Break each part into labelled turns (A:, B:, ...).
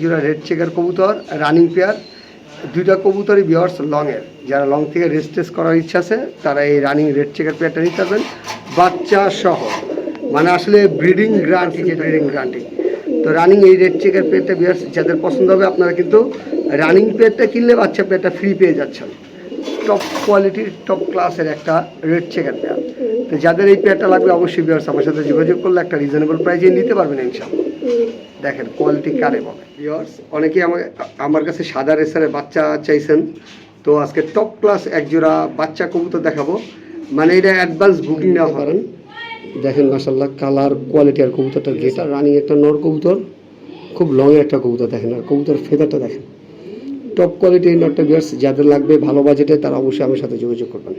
A: জোড়া red checker কবুতর running pair দুইটা কবুতরই বিয়ার্স লংয়ের যারা লং থেকে রেস্ট টেস্ট করার ইচ্ছা আছে, তারা এই রানিং রেড চেকার পেয়ারটা নিতে পারবেন। বাচ্চা সহ মানে আসলে ব্রিডিং গ্রান্টি যে ব্রিডিং গ্রান্টি তো রানিং এই রেড চেকার পেয়ারটা বিয়ার্স যাদের পছন্দ হবে, আপনারা কিন্তু রানিং পেয়ারটা কিনলে বাচ্চা পেয়ারটা ফ্রি পেয়ে যাচ্ছেন। টপ কোয়ালিটির টপ ক্লাসের একটা রেড চেকার পেয়ার তো যাদের এই পেয়ারটা লাগবে, অবশ্যই বিয়ার্স আমার সাথে যোগাযোগ করলে একটা রিজনেবল প্রাইজে নিতে পারবেন ইনশাল্লাহ দেখেন কোয়ালিটি কারে বলে। ভিউয়ার্স অনেকেই আমার আমার কাছে সাদা রেসারের বাচ্চা চাইছেন। তো আজকে টপ ক্লাস এক জোড়া বাচ্চা কবুতর দেখাবো। মানে এটা অ্যাডভান্স বুকিং নেওয়া পারেন দেখেন মাসাল্লাহ কালার কোয়ালিটি আর কবুতরটা যেটা রানিং একটা নর কবুতর খুব লং একটা কবুতর দেখেন। আর কবুতর ফেদারটা দেখেন। টপ কোয়ালিটি নটটা ভিউয়ার্স যাদের লাগবে ভালো বাজেটে তারা অবশ্যই আমার সাথে যোগাযোগ করবেন।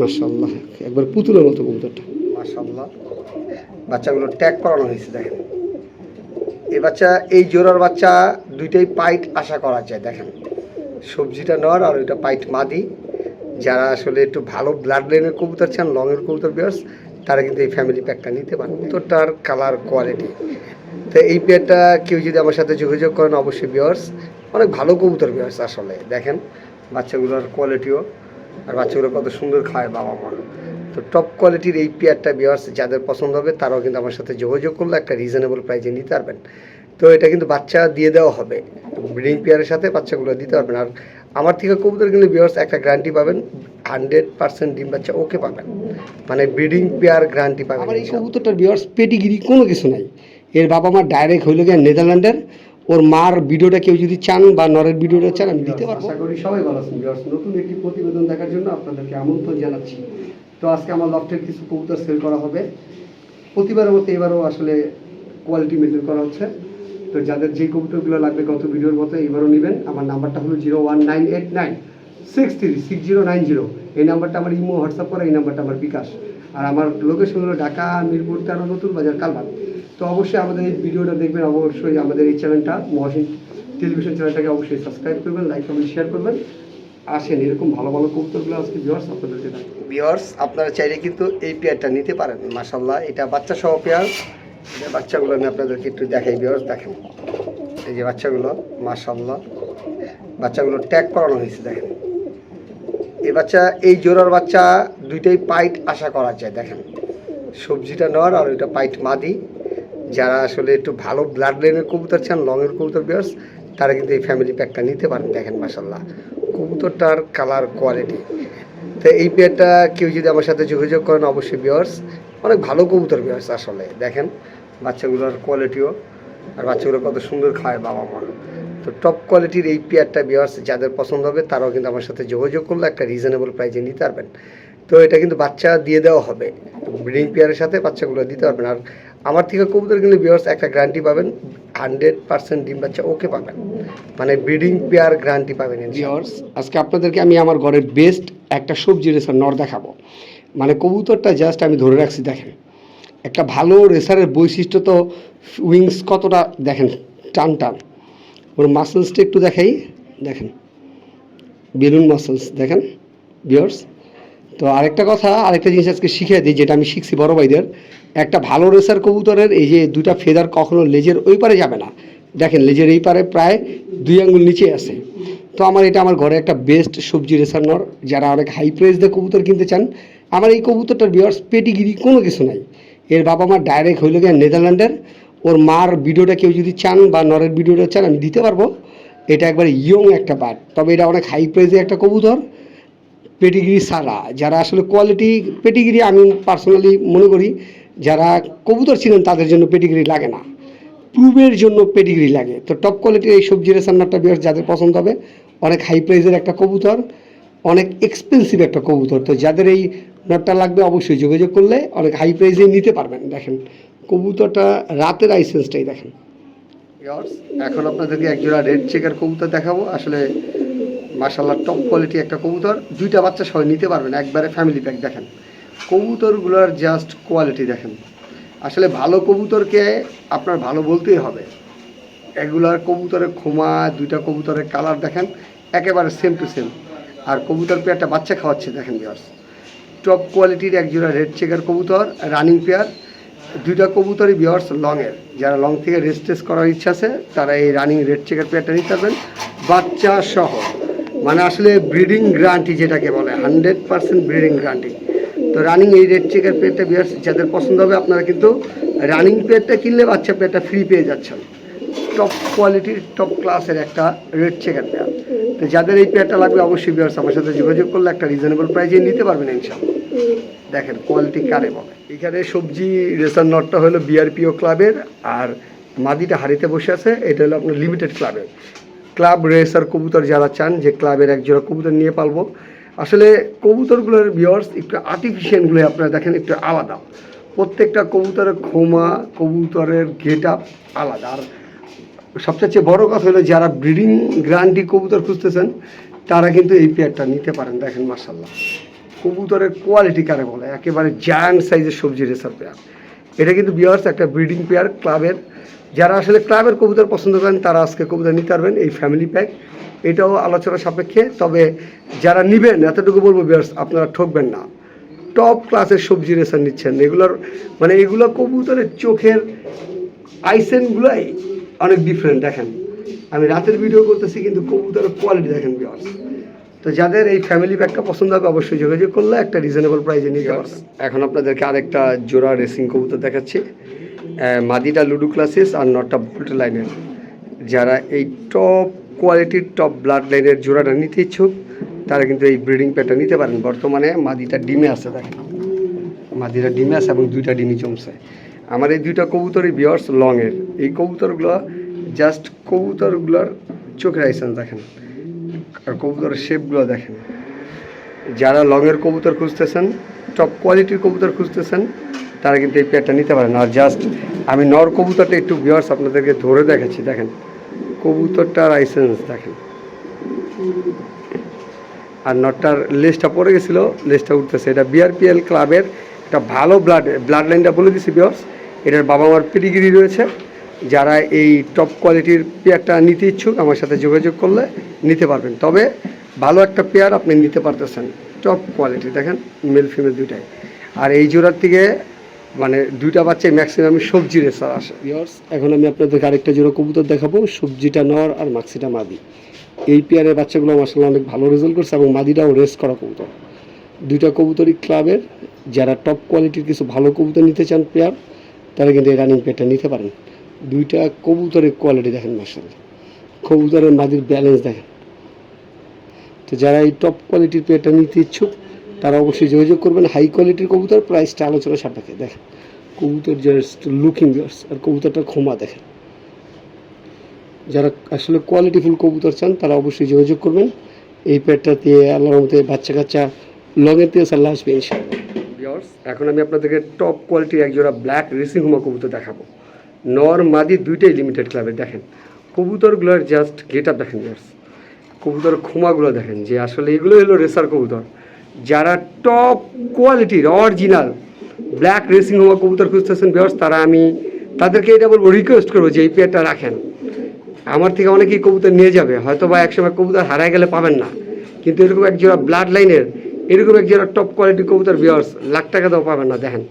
A: মাসাল্লাহ একবার পুতুলের মতো কবুতরটা। মাসাল্লাহ বাচ্চাগুলো ট্যাগ করানো হয়েছে, দেখেন। এই বাচ্চা, এই জোড়ার বাচ্চা দুইটাই পাইট আশা করা যায়, দেখেন। সবজিটা নর আর ওইটা পাইট মাদি। যারা আসলে একটু ভালো ব্লাড লাইনের কবুতর চান লংয়ের কবুতর বিয়ার্স তারা কিন্তু এই ফ্যামিলি প্যাকটা নিতে পারেন। কবুতরটার কালার কোয়ালিটি তো এই পেয়ারটা কেউ যদি আমার সাথে যোগাযোগ করেন, অবশ্যই বিয়ার্স অনেক ভালো কবুতর বিয়ার্স আসলে, দেখেন। বাচ্চাগুলোর কোয়ালিটিও আর বাচ্চাগুলো কত সুন্দর খায় বাবা মা। তো টপ কোয়ালিটির এই পেয়ারটা বিয়ার্স যাদের পছন্দ হবে তারাও কিন্তু আমার সাথে যোগাযোগ করলে একটা রিজনেবল প্রাইজে নিতে পারবেন। তো এটা কিন্তু বাচ্চা দিয়ে দেওয়া হবে। ব্রিডিং পেয়ারের সাথে বাচ্চাগুলো দিতে পারবেন। আর আমার থেকে কবুতর কিন্তু বিয়ার্স একটা গ্যারান্টি পাবেন হান্ড্রেড পার্সেন্ট ডিম বাচ্চা ওকে পাবেন। মানে ব্রিডিং পেয়ার গ্যারান্টি পাবেন আমার এই কবুতরটার বিয়ার্স পেটিগিরি কোনো কিছু নাই। এর বাবা মা ডাইরেক্ট হইল গিয়ে নেদারল্যান্ডের। ওর মার ভিডিওটা কেউ যদি চান বা নরের ভিডিওটা চান আমি দিতে পারব। আশা করি সবাই ভালো আছেন। নতুন একটি প্রতিবেদন দেখার জন্য আপনাদেরকে আমন্ত্রণ জানাচ্ছি। তো আজকে আমার লফটের কিছু কবুতর সেল করা হবে। প্রতিবারের মতো এবারও আসলে কোয়ালিটি মেনটেন করা হচ্ছে। তো যাদের যে কবুতরগুলো লাগবে গত ভিডিওর মতো এবারও নেবেন। আমার নাম্বারটা হলো zero one nine eight nine six three six zero nine zero এই নাম্বারটা আমার ইমো, হোয়াটসঅ্যাপ করে, এই নাম্বারটা আমার বিকাশ। আর আমার লোকেশন হলো ঢাকা, মিরপুর, তেরো, নতুন বাজার কালবান তো অবশ্যই আমাদের এই ভিডিওটা দেখবেন। অবশ্যই আমাদের এই চ্যানেলটা মহসিন টেলিভিশন চ্যানেলটাকে অবশ্যই সাবস্ক্রাইব করবেন লাইক কমেন্ট শেয়ার করবেন। আসেন, এরকম ভালো ভালো কবুতরগুলো আজকে ভিওয়ার্স আপনাদেরকে ভিওয়ার্স আপনারা চাইলে কিন্তু এই পেয়ারটা নিতে পারেন মাসাল্লাহ এটা বাচ্চা সহ পেয়ার এটা বাচ্চাগুলো আমি আপনাদেরকে একটু দেখাই ভিওয়ার্স দেখেন। এই যে বাচ্চাগুলো মাসাল্লাহ বাচ্চাগুলো ট্যাগ করানো হয়েছে, দেখেন। এই বাচ্চা, এই জোড়ার বাচ্চা দুইটাই পাইট আশা করা যায়, দেখেন। সবজিটা নর আর ওইটা পাইট মাদি। যারা আসলে একটু ভালো ব্লাড লাইনের কবুতর চান লংয়ের কবুতর বিয়ার্স তারা কিন্তু এই ফ্যামিলি প্যাকটা নিতে পারেন, দেখেন মাসাল্লাহ কবুতরটার কালার কোয়ালিটি তো এই পেয়ারটা কেউ যদি আমার সাথে যোগাযোগ করেন, অবশ্যই বিয়ার্স অনেক ভালো কবুতর বিয়ার্স আসলে। দেখেন, বাচ্চাগুলোর কোয়ালিটিও আর বাচ্চাগুলো কত সুন্দর খায় বাবা মা। তো টপ কোয়ালিটির এই পেয়ারটা বিয়ার্স যাদের পছন্দ হবে, তারাও কিন্তু আমার সাথে যোগাযোগ করলে একটা রিজনেবল প্রাইজে নিতে পারবেন। তো এটা কিন্তু বাচ্চা দিয়ে দেওয়া হবে। ব্রিডিং পেয়ারের সাথে বাচ্চাগুলো দিতে পারবেন। আর আমার থেকে কবুতর কিন্তু বিয়ার্স একটা গ্যারান্টি পাবেন হান্ড্রেড পার্সেন্ট ডিম বাচ্চা ওকে পাবেন। মানে ব্রিডিং পেয়ার গ্যারান্টি পাবেন বিয়ার্স আজকে আপনাদেরকে আমি আমার ঘরের বেস্ট একটা সবজি রেসার নর দেখাবো। মানে কবুতরটা জাস্ট আমি ধরে রাখছি, দেখেন। একটা ভালো রেসারের বৈশিষ্ট্য তো উইংস কতটা, দেখেন, টান টান। ওর মাসেলসটা একটু দেখাই, দেখেন। বেলুন মাসেলস দেখেন বিয়ার্স তো আরেকটা কথা, আরেকটা জিনিস আজকে শিখিয়ে দিই, যেটা আমি শিখছি বড় ভাইদের। একটা ভালো রেসার কবুতরের এই যে দুটা ফেদার কখনো লেজের ওই পারে যাবে না। দেখেন, লেজের এই পারে প্রায় দুই আঙ্গুল নিচে আছে। তো আমার এটা আমার ঘরে একটা বেস্ট সবজি রেসার নর, যারা অনেক হাই প্রাইস দিয়ে কবুতর কিনতে চান, আমার এই কবুতরটার বিয়ার্স পেটিগিরি কোনো কিছু নাই। এর বাবা মা ডাইরেক্ট হইল গিয়ে নেদারল্যান্ডের। ওর মার ভিডিওটা কেউ যদি চান বা নরের ভিডিওটা চান, আমি দিতে পারব। এটা একবারে ইয়ং একটা পার্ট তবে এটা অনেক হাই প্রাইসে একটা কবুতর। পেটিগিরি সারা, যারা আসলে কোয়ালিটি পেটিগিরি আমি পার্সোনালি মনে করি, যারা কবুতর ছিলেন তাদের জন্য পেটিগিরি লাগে না। প্রুভের জন্য পেটিগিরি লাগে। তো টপ কোয়ালিটির এই সবজি রেসান্নারটা বিয়ার যাদের পছন্দ হবে, অনেক হাই প্রাইজের একটা কবুতর, অনেক এক্সপেন্সিভ একটা কবুতর। তো যাদের এই নটটা লাগবে অবশ্যই যোগাযোগ করলে অনেক হাই প্রাইসে নিতে পারবেন। দেখেন, কবুতরটা রাতের আইসেন্সটাই দেখেন। এখন আপনাদেরকে একজোড়া রেড চেকার কবুতর দেখাবো। আসলে মার্শাল্লাহ টপ কোয়ালিটি একটা কবুতর। দুইটা বাচ্চা সবাই নিতে পারবেন, একবারে ফ্যামিলি প্যাক দেখেন। কবুতরগুলোর জাস্ট কোয়ালিটি দেখেন। আসলে ভালো কবুতরকে আপনার ভালো বলতেই হবে। এগুলার কবুতরের খোমা দুইটা কবুতরের কালার দেখেন, একেবারে সেম টু সেম আর কবুতর পেয়ারটা বাচ্চা খাওয়াচ্ছে, দেখেন বিয়ার্স টপ কোয়ালিটির একজোড়া রেড চেকার কবুতর রানিং পেয়ার দুইটা কবুতরই বিয়ার্স লংয়ের যারা লং থেকে রেস্ট করার ইচ্ছা আছে, তারা এই রানিং রেড চেকার পেয়ারটা নিতে পারবেন। বাচ্চা সহ। মানে আসলে ব্রিডিং গ্যারান্টি যেটাকে বলে হান্ড্রেড পার্সেন্ট ব্রিডিং গ্যারান্টি তো রানিং এই রেড চেকের পেয়ারটা বিয়ার্স যাদের পছন্দ হবে, আপনারা কিন্তু রানিং পেয়ারটা কিনলে বাচ্চা পেয়ারটা ফ্রি পেয়ে যাচ্ছেন। টপ কোয়ালিটির টপ ক্লাসের একটা রেড চেকার পেয়ার তো যাদের এই পেয়ারটা লাগবে, অবশ্যই বিয়ার্স আমার সাথে যোগাযোগ করলে একটা রিজনেবল প্রাইজে নিতে পারবেন ইনশাল্লাহ দেখেন কোয়ালিটি কারে বলে। এখানে সবজি রেসার নটটা হলো বিআরপিও ক্লাবের আর মাদিটা হাড়িতে বসে আছে, এটা হলো আপনার লিমিটেড ক্লাবের ক্লাব রেসার কবুতর যারা চান, যে ক্লাবের একজোড়া কবুতর নিয়ে পালবো। আসলে কবুতরগুলোর বিয়ার্স একটু আর্টিফিশিয়ালগুলো আপনারা দেখেন, একটু আলাদা। প্রত্যেকটা কবুতরের খোমা কবুতরের গেট আপ আলাদা। আর সবচেয়ে বড় কথা হলো, যারা ব্রিডিং গ্রান্টি কবুতর খুঁজতেছেন, তারা কিন্তু এই পেয়ারটা নিতে পারেন, দেখেন মার্শাল্লাহ কবুতরের কোয়ালিটি কারে বলে? একেবারে জায়ান্ট সাইজের সবজি রেসার পেয়ার এটা কিন্তু বিয়ার্স একটা ব্রিডিং পেয়ার ক্লাবের। যারা আসলে ক্লাবের কবুতর পছন্দ করেন তারা আজকে কবুতর নিতে পারবেন এই ফ্যামিলি প্যাক এটাও আলোচনা সাপেক্ষে তবে যারা নিবেন এতটুকু বলব বিয়ার্স আপনারা ঠকবেন না। টপ ক্লাসের সবজি রেসার নিচ্ছেন। এগুলোর মানে এগুলো কবুতরের চোখের আইসেনগুলোই অনেক ডিফারেন্ট দেখেন। আমি রাতের ভিডিও করতেছি কিন্তু কবুতরের কোয়ালিটি দেখেন বিয়ার্স তো যাদের এই ফ্যামিলি প্যাকটা পছন্দ হবে অবশ্যই যোগাযোগ করলে একটা রিজনেবল প্রাইসে নিতে পারবেন। এখন আপনাদেরকে আরেকটা জোড়া রেসিং কবুতর দেখাচ্ছি। মাদিটা লুডু ক্লাসিস আর নটটা বুলটা লাইনের যারা এই টপ কোয়ালিটির টপ ব্লাড লাইনের জোড়াটা নিতে ইচ্ছুক, তারা কিন্তু এই ব্রিডিং প্যাকটা নিতে পারেন। বর্তমানে মাদিটা ডিমে আছে, দেখেন। মাদিটা ডিমে আছে এবং দুইটা ডিমই জমছে। আমার এই দুইটা কবুতরই বিয়ার্স লংয়ের এই কবুতরগুলো জাস্ট কবুতরগুলোর চোখের আইসেন্স দেখেন। আর কবুতরের শেপগুলো দেখেন। যারা লংয়ের কবুতর খুঁজতেছেন টপ কোয়ালিটির কবুতর খুঁজতেছেন তারা কিন্তু এই পেয়ারটা নিতে পারেন আর জাস্ট আমি নর কবুতরটা একটু বিয়ার্স আপনাদেরকে ধরে দেখাচ্ছি, দেখেন। কবুতরটার লাইসেন্স দেখেন। আর নটটার লেজটা পড়ে গেছিল, লেজটা উঠতেছে। এটা বিআরপিএল ক্লাবের একটা ভালো ব্লাড ব্লাড লাইনটা বলে দিছি বিয়ার্স এটার বাবা মার পিডিগিরি রয়েছে। যারা এই টপ কোয়ালিটির পেয়ারটা নিতে ইচ্ছুক, আমার সাথে যোগাযোগ করলে নিতে পারবেন। তবে ভালো একটা পেয়ার আপনি নিতে পারতেছেন টপ কোয়ালিটি দেখেন মেল ফিমেল দুইটাই। আর এই জোড়ার থেকে মানে দুইটা বাচ্চাই ম্যাক্সিমাম সবজি রেসার আসে। বিয়ার্স এখন আমি আপনাদেরকে আরেকটা জোড়া কবুতর দেখাবো, সবজিটা নর আর মাক্সিটা মাদি। এই পেয়ারের বাচ্চাগুলো মাসাল্লাহ অনেক ভালো রেজাল্ট করছে এবং মাদিটাও রেস করা কবুতর। দুইটা কবুতরই ক্লাবের যারা টপ কোয়ালিটির কিছু ভালো কবুতর নিতে চান পেয়ার তারা কিন্তু এই রানিং পেয়ারটা নিতে পারেন। দুইটা কবুতরের কোয়ালিটি দেখেন মাসাল্লাহ কবুতরের মাদির ব্যালেন্স দেখেন। তো যারা এই টপ কোয়ালিটির পেয়ারটা নিতে ইচ্ছুক তারা অবশ্যই যোগাযোগ করবেন। হাই কোয়ালিটির কবুতর প্রাইসটা আলোচনা সাপেক্ষে। দেখেন, কবুতর জাস্ট লুকিং আর কবুতরটা ক্ষমা দেখেন। যারা আসলে কোয়ালিটিফুল কবুতর চান, তারা অবশ্যই যোগাযোগ করবেন। এই পেটটা দিয়ে আল্লাহর মধ্যে বাচ্চা কাচ্চা লংয়ের দিয়ে সাল্লাহ আসবে এখন আমি আপনাদেরকে টপ কোয়ালিটির একজোড়া ব্ল্যাক রেসিং হুমা কবুতর দেখাবো। নর, মাদি দুইটাই লিমিটেড ক্লাবে দেখেন, কবুতরগুলোর জাস্ট গেট আপ দেখেন ভিউয়ার্স কবুতর খোমাগুলো দেখেন, যে আসলে এগুলো হলো রেসার কবুতর। যারা টপ কোয়ালিটির অরিজিনাল ব্ল্যাক রেসিং হুমা কবুতর খুঁজতেছেন ভিউয়ার্স তারা আমি তাদেরকে এটা বলব রিকোয়েস্ট করব যে এই পেয়ারটা রাখেন। আমার থেকে অনেকেই কবুতর নিয়ে যাবে হয়তো বা একসময় কবুতর হারায় গেলে পাবেন না। কিন্তু এরকম এক জোড়া ব্লাড লাইনের এরকম এক জোড়া টপ কোয়ালিটি কবুতর বিয়ার্স লাখ টাকা দাও পাবেন না, দেখেন।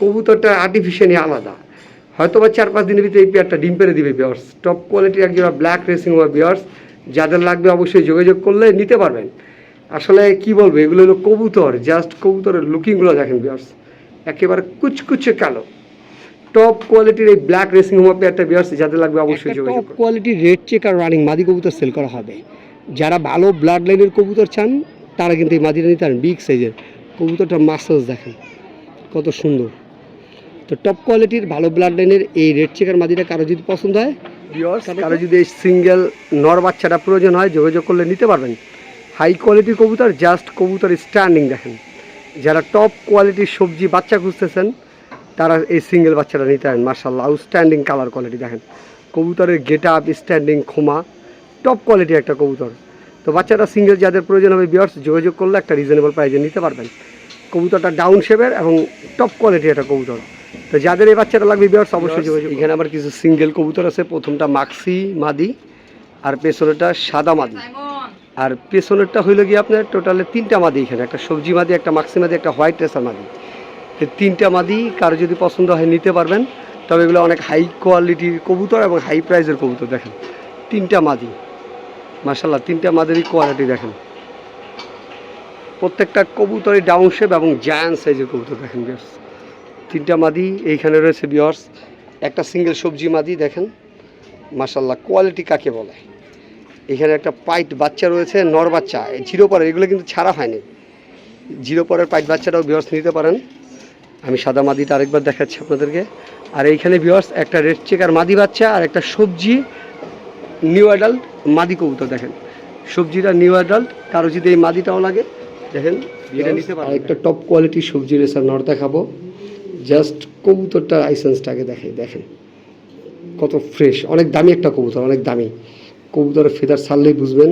A: কবুতরটা আর্টিফিশিয়ালি আলাদা। হয়তো বা চার পাঁচ দিনের ভিতরে এই পেয়ারটা ডিম পেরে দিবে বিয়ার্স টপ কোয়ালিটির এক জোড়া ব্ল্যাক রেসিং বা বিয়ার্স যাদের লাগবে অবশ্যই যোগাযোগ করলে নিতে পারবেন। আসলে কি বলব এগুলো হলো কবুতর জাস্ট কবুতরের লুকিংগুলো দেখেন বিয়ার্স একেবারে কুচকুচে কালো। টপ কোয়ালিটির এই ব্ল্যাক রেসিং হোমা একটা বিয়ার্স যাদের লাগবে অবশ্যই যোগাযোগ
B: টপ কোয়ালিটির রেড চেক আর রানিং মাদি কবুতর সেল করা হবে। যারা ভালো ব্লাড লাইনের কবুতর চান তারা কিন্তু এই মাদিটা নিতে পারেন। বিগ সাইজের কবুতরটা মাসাজ দেখেন কত সুন্দর। তো টপ কোয়ালিটির ভালো ব্লাড লাইনের এই রেড চেকার মাদিটা কারও যদি পছন্দ হয়
A: ভিউয়ার্স কারও যদি এই সিঙ্গেল নর বাচ্চাটা প্রয়োজন হয় যোগাযোগ করলে নিতে পারবেন। হাই কোয়ালিটির কবুতর জাস্ট কবুতর স্ট্যান্ডিং দেখেন। যারা টপ কোয়ালিটির সবজি বাচ্চা খুঁজতেছেন তারা এই সিঙ্গেল বাচ্চাটা নিতে পারেন মার্শাল্লাহ আউটস্ট্যান্ডিং কালার কোয়ালিটি দেখেন। কবুতরের গেট আপ স্ট্যান্ডিং খোমা টপ কোয়ালিটি একটা কবুতর। তো বাচ্চাটা সিঙ্গেল যাদের প্রয়োজন হবে বিয়ার্স যোগাযোগ করলে একটা রিজনেবল প্রাইজে নিতে পারবেন। কবুতরটা ডাউন শেপের এবং টপ কোয়ালিটি একটা কবুতর। তো যাদের এই বাচ্চাটা লাগবে বিয়ার্স অবশ্যই যোগাযোগ এখানে আমার কিছু সিঙ্গেল কবুতর আছে প্রথমটা মাক্সি মাদি আর পেছনেরটা সাদা মাদি। আর পেছনেরটা হইল গিয়ে আপনার টোটালে তিনটা মাদি এখানে, একটা সবজি মাদি, একটা মাক্সি মাদি, একটা হোয়াইট রেসার মাদি।
B: এই তিনটা মাদি কারও যদি পছন্দ হয় নিতে পারবেন, তবে এগুলো অনেক হাই কোয়ালিটির কবুতর এবং হাই প্রাইসের কবুতর দেখেন। তিনটা মাদি মাসাল্লাহ তিনটা মাদেরই কোয়ালিটি দেখেন। প্রত্যেকটা কবুতরই ডাউন শেপ এবং জায়ান্ট সাইজের কবুতর দেখেন বিয়ার্স তিনটা মাদি এইখানে রয়েছে বিয়ার্স একটা সিঙ্গেল সবজি মাদি দেখেন মাসাল্লাহ কোয়ালিটি কাকে বলে? এখানে একটা পাইট বাচ্চা রয়েছে নর বাচ্চা। জিরো পরের এগুলো কিন্তু ছাড়া হয়নি। জিরো পরের পাইট বাচ্চাটাও বিয়ার্স নিতে পারেন। আমি সাদা মাদিটা আরেকবার দেখাচ্ছি আপনাদেরকে। আর এইখানে বিয়ার্স একটা রেড চেকার মাদি বাচ্চা আর একটা সবজি নিউ অ্যাডাল্ট মাদি কবুতর দেখেন। সবজিটা নিউ অ্যাডাল্ট কারও যদি এই মাদিটাও লাগে দেখেন এটা নিতে পারেন। একটা টপ কোয়ালিটির সবজি রেসার নর দেখাবো। জাস্ট কবুতরটার আইসেন্সটাকে দেখে দেখেন। কত ফ্রেশ অনেক দামি একটা কবুতর অনেক দামি। কবুতরের ফেদার ছাড়লেই বুঝবেন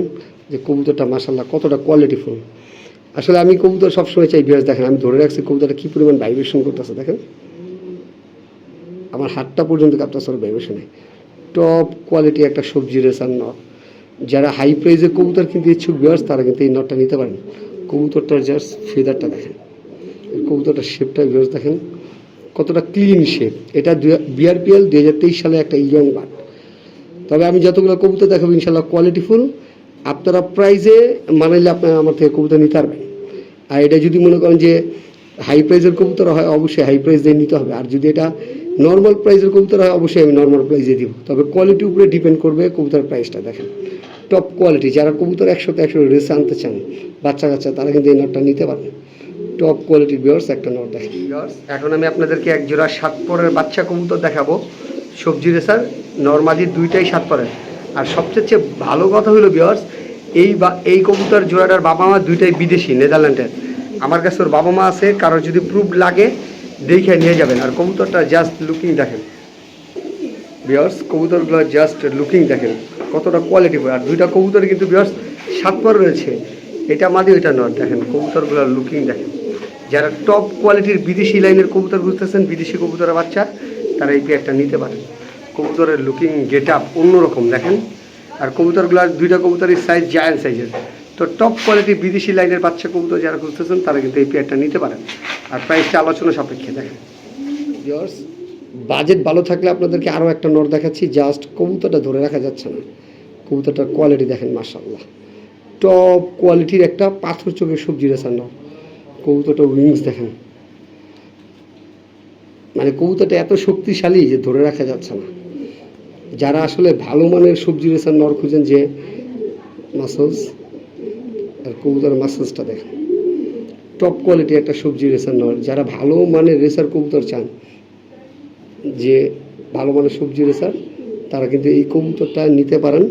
B: যে কবুতরটা মাসাল্লাহ কতটা কোয়ালিটিফুল আসলে আমি কবুতর সবসময় চাই বিয়াস দেখেন, আমি ধরে রাখছি কবুতরটা কী পরিমাণ ভাইব্রেশন করতেছে, দেখেন। আমার হাতটা পর্যন্ত কাঁপতেছে, ওর ভাইব্রেশনে টপ কোয়ালিটি একটা সবজি রেসার নট যারা হাই প্রাইজের কবুতর কিনতে ইচ্ছুক বিয়ার্স তারা কিন্তু এই নটটা নিতে পারেন। কবুতরটার জাস্ট ফেদারটা দেখেন। কবুতরটার শেপটা বিয়ার্স দেখেন। কতটা ক্লিন শেপ এটা বিআরপিএল দু হাজার তেইশ সালে একটা ইয়ং বার্ড তবে আমি যতগুলো কবুতর দেখাবো ইনশাল্লাহ কোয়ালিটিফুল আপনারা প্রাইজে মানাইলে আপনারা আমার থেকে কবুতর নিতে পারবেন। আর এটা যদি মনে করেন যে হাই প্রাইজের কবুতর হয়, অবশ্যই হাই প্রাইজ দিয়ে নিতে হবে। আর যদি এটা নর্মাল প্রাইজের কবুতর হয়, অবশ্যই আমি নর্মাল প্রাইসে দিব। তবে কোয়ালিটির উপরে ডিপেন্ড করবে কবুতরের প্রাইসটা দেখেন। টপ কোয়ালিটি যারা কবুতর একশোতে একশো রেসে আনতে চান, বাচ্চা কাচ্চা, তারা কিন্তু এই নটটা নিতে পারেন টপ কোয়ালিটির বিয়ার্স একটা নট দেখেন। এখন আমি আপনাদেরকে এক জোড়া সাত পরের বাচ্চা কবুতর দেখাবো। সবজি রেসার নর্মালি দুইটাই সাত পরের আর সবচেয়ে চেয়ে ভালো কথা হলো বিয়ার্স এই বা, এই কবুতর জোড়াটার বাবা মা দুইটাই বিদেশি, নেদারল্যান্ডের। আমার কাছে ওর বাবা মা আছে, কারোর যদি প্রুফ লাগে, দেখে নিয়ে যাবেন। আর কবুতরটা জাস্ট লুকিং দেখেন। বিয়ার্স কবুতরগুলো জাস্ট লুকিং দেখেন। কতটা কোয়ালিটি আর দুইটা কবুতর কিন্তু বিয়ার্স পর রয়েছে। এটা মাদি ওইটা নট দেখেন কবুতরগুলোর লুকিং দেখেন। যারা টপ কোয়ালিটির বিদেশি লাইনের কবুতর বুঝতেছেন বিদেশি কবুতরের বাচ্চা তারা এই পেয়ারটা নিতে পারেন কবুতরের লুকিং গেট আপ অন্যরকম, দেখেন? আর কবুতরগুলোর দুইটা কবুতরের সাইজ জায়ান্ট সাইজের তো টপ কোয়ালিটি বিদেশি লাইনের বাচ্চা কবুতর যারা খুঁজতেছেন, তারা কিন্তু এই পেয়ারটা নিতে পারেন। আর প্রাইসটা আলোচনা সাপেক্ষে, দেখেন। বাজেট ভালো থাকলে আপনাদেরকে আরও একটা নোট দেখাচ্ছি জাস্ট কবুতরটা ধরে রাখা যাচ্ছে না। কবুতরটার কোয়ালিটি দেখেন মাশাল্লাহ টপ কোয়ালিটির একটা পাথর চোখের সবজি রেসার নট কবুতরটা উইংস দেখেন। মানে কবুতরটা এত শক্তিশালী যে ধরে রাখা যাচ্ছে না। যারা আসলে ভালো মানের সবজি রেসার নর খুঁজেন যে মাসলস আর কবুতরের মাসলসটা দেখেন। টপ কোয়ালিটি একটা সবজি রেসার নর। যারা ভালো মানের রেসার কবুতর চান, যে ভালো মানের সবজি রেসার তারা কিন্তু এই কবুতরটা নিতে পারেন।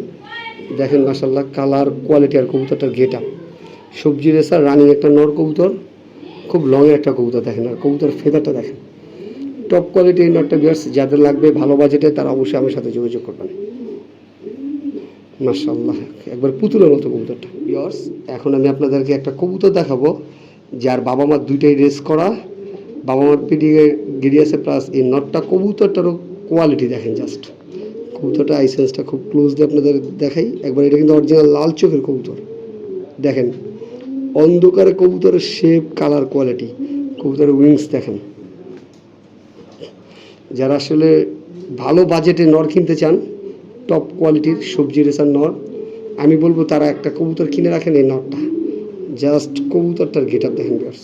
B: দেখেন মাসাল্লাহ কালার কোয়ালিটি আর কবুতরটার গেট আপ সবজি রেসার রানিং একটা নর কবুতর, খুব লং একটা কবুতর দেখেন, আর কবুতর ফেদারটা দেখেন। টপ কোয়ালিটি নটটা বিয়ার্স যাদের লাগবে, ভালো বাজেটে তারা অবশ্যই আমার সাথে যোগাযোগ করবেন। মার্শাল্লাহ একবার পুতুলের মতো কবুতরটা। বিয়ার্স এখন আমি আপনাদেরকে একটা কবুতর দেখাবো, যার বাবা মার দুইটাই রেস করা। বাবা মার পিডিয়ে আছে প্লাস এই নটটা কবুতরটারও কোয়ালিটি দেখেন জাস্ট কবুতরটা আইসেন্সটা খুব ক্লোজলি আপনাদের দেখাই। একবার এটা কিন্তু অরিজিনাল লাল চোখের কবুতর। দেখেন, অন্ধকারে কবুতরের শেপ কালার কোয়ালিটি কবুতরের উইংস দেখেন। যারা আসলে ভালো বাজেটে নর কিনতে চান টপ কোয়ালিটির সবজি রেসার নর, আমি বলব তারা একটা কবুতর কিনে রাখেন এই নরটা। জাস্ট কবুতরটার গেট আপ দেখেন বিয়ার্স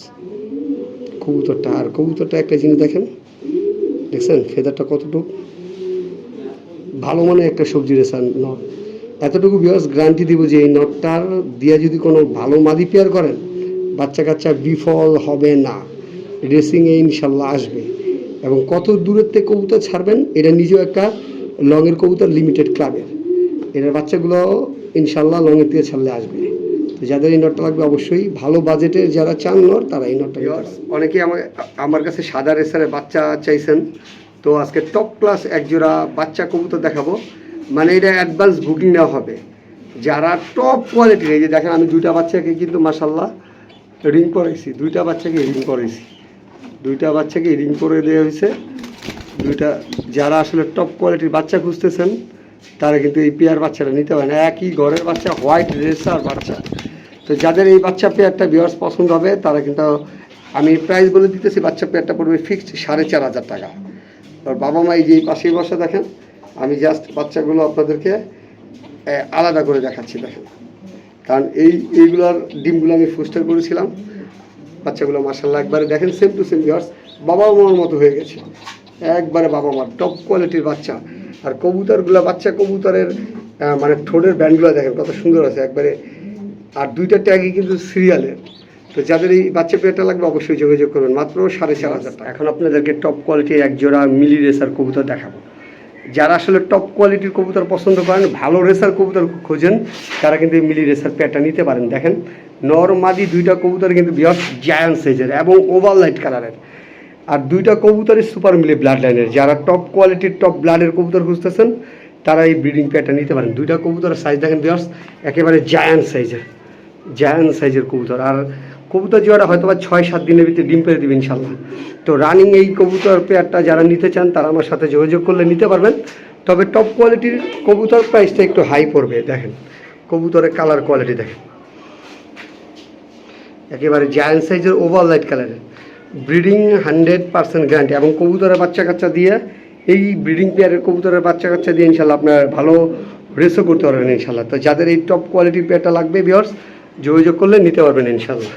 B: কবুতরটা, আর কবুতরটা একটা জিনিস দেখেন। দেখছেন? ফেদারটা কতটুকু? ভালো মানে একটা সবজি রেসার নর। এতটুকু বিয়ার্স গ্যারান্টি দিব যে এই নটটার দিয়ে যদি কোনো ভালো মাদি পেয়ার করেন বাচ্চা কাচ্চা বিফল হবে না। রেসিংয়ে ইনশাল্লাহ আসবে। এবং কত দূরের থেকে কবুতর ছাড়বেন, এটা নিজেও একটা লংয়ের কবুতর লিমিটেড ক্লাবের এটার বাচ্চাগুলো ইনশাল্লাহ লংয়ের থেকে ছাড়লে আসবে। তো যাদের এই নটটা লাগবে অবশ্যই ভালো বাজেটে যারা চান নট তারা এই নটটা অনেকেই আমার আমার কাছে সাদা রেসারের বাচ্চা চাইছেন। তো আজকে টপ ক্লাস একজোড়া বাচ্চা কবুতর দেখাবো। মানে এটা অ্যাডভান্স বুকিং নেওয়া হবে। যারা টপ কোয়ালিটির এই যে দেখেন আমি দুইটা বাচ্চাকে কিন্তু মাসাল্লাহ রিং করেছি দুইটা বাচ্চাকে রিং করেছি দুইটা বাচ্চাকে রিং করে দেওয়া হয়েছে। দুইটা যারা আসলে টপ কোয়ালিটির বাচ্চা খুঁজতেছেন, তারা কিন্তু এই পেয়ার বাচ্চাটা নিতে পারে না। একই ঘরের বাচ্চা হোয়াইট রেসার বাচ্চা। তো যাদের এই বাচ্চা পেয়ারটা বিয়ার্স পছন্দ হবে, তারা কিন্তু
A: আমি প্রাইস বলে দিতেছি, বাচ্চা পেয়ারটা পড়বে ফিক্সড সাড়ে চার হাজার টাকা। আর বাবা মা এই যে পাশেই বসে দেখেন, আমি জাস্ট বাচ্চাগুলো আপনাদেরকে আলাদা করে দেখাচ্ছি, দেখেন। কারণ এই, এইগুলোর ডিমগুলো আমি ফুস্টার করেছিলাম। বাচ্চাগুলো মার্শাল্লাহ একবারে দেখেন সেম টু সেম ইয়ার্স বাবা মার মতো হয়ে গেছে। একবারে বাবা মার টপ কোয়ালিটির বাচ্চা। আর কবুতরগুলো, বাচ্চা কবুতরের মানে ঠোঁটের ব্যান্ডগুলো দেখেন, কত সুন্দর আছে, একবারে। আর দুইটা ট্যাগই কিন্তু সিরিয়ালের তো যাদের এই বাচ্চা পেয়ারটা লাগবে, অবশ্যই যোগাযোগ করবেন মাত্র সাড়ে চার হাজার টাকা। এখন আপনাদেরকে টপ কোয়ালিটির এক জোড়া মিলি রেসার কবুতর দেখাবো। যারা আসলে টপ কোয়ালিটির কবুতর পছন্দ করেন, ভালো রেসার কবুতর খোঁজেন, তারা কিন্তু এই মিলি রেসার পেয়ারটা নিতে পারেন। দেখেন নর্মাদি দুইটা কবুতর কিন্তু বিরাট জায়ান্ট সাইজের এবং ওভার লাইট কালারের আর দুইটা কবুতরই সুপার মিলি ব্লাড লাইনের যারা টপ কোয়ালিটির টপ ব্লাডের কবুতর খুঁজতেছেন, তারা এই ব্রিডিং পেয়ারটা নিতে পারেন। দুইটা কবুতরের সাইজ দেখেন বিয়ার্স একেবারে জায়ান্ট সাইজের জায়ান্ট সাইজের কবুতর। আর কবুতর জোড়া হয়তো বা ছয় সাত দিনের ভিতরে ডিম পেরে দেবে ইনশাল্লাহ তো রানিং এই কবুতর পেয়ারটা যারা নিতে চান, তারা আমার সাথে যোগাযোগ করলে নিতে পারবেন। তবে টপ কোয়ালিটির কবুতর প্রাইসটা একটু হাই পড়বে, দেখেন। কবুতরের কালার কোয়ালিটি দেখেন। একেবারে জায়ান্ট সাইজের ওভার লাইট কালারের ব্রিডিং হান্ড্রেড পার্সেন্ট গ্যারান্টি এবং কবুতরের বাচ্চা কাচ্চা দিয়ে, এই ব্রিডিং পেয়ারের কবুতরের বাচ্চা কাচ্চা দিয়ে ইনশাল্লাহ আপনার ভালো রেসও করতে পারবেন ইনশাল্লাহ। তো যাদের এই টপ কোয়ালিটির পেয়ারটা লাগবে বিয়ার্স যোগাযোগ করলে নিতে পারবেন ইনশাল্লাহ।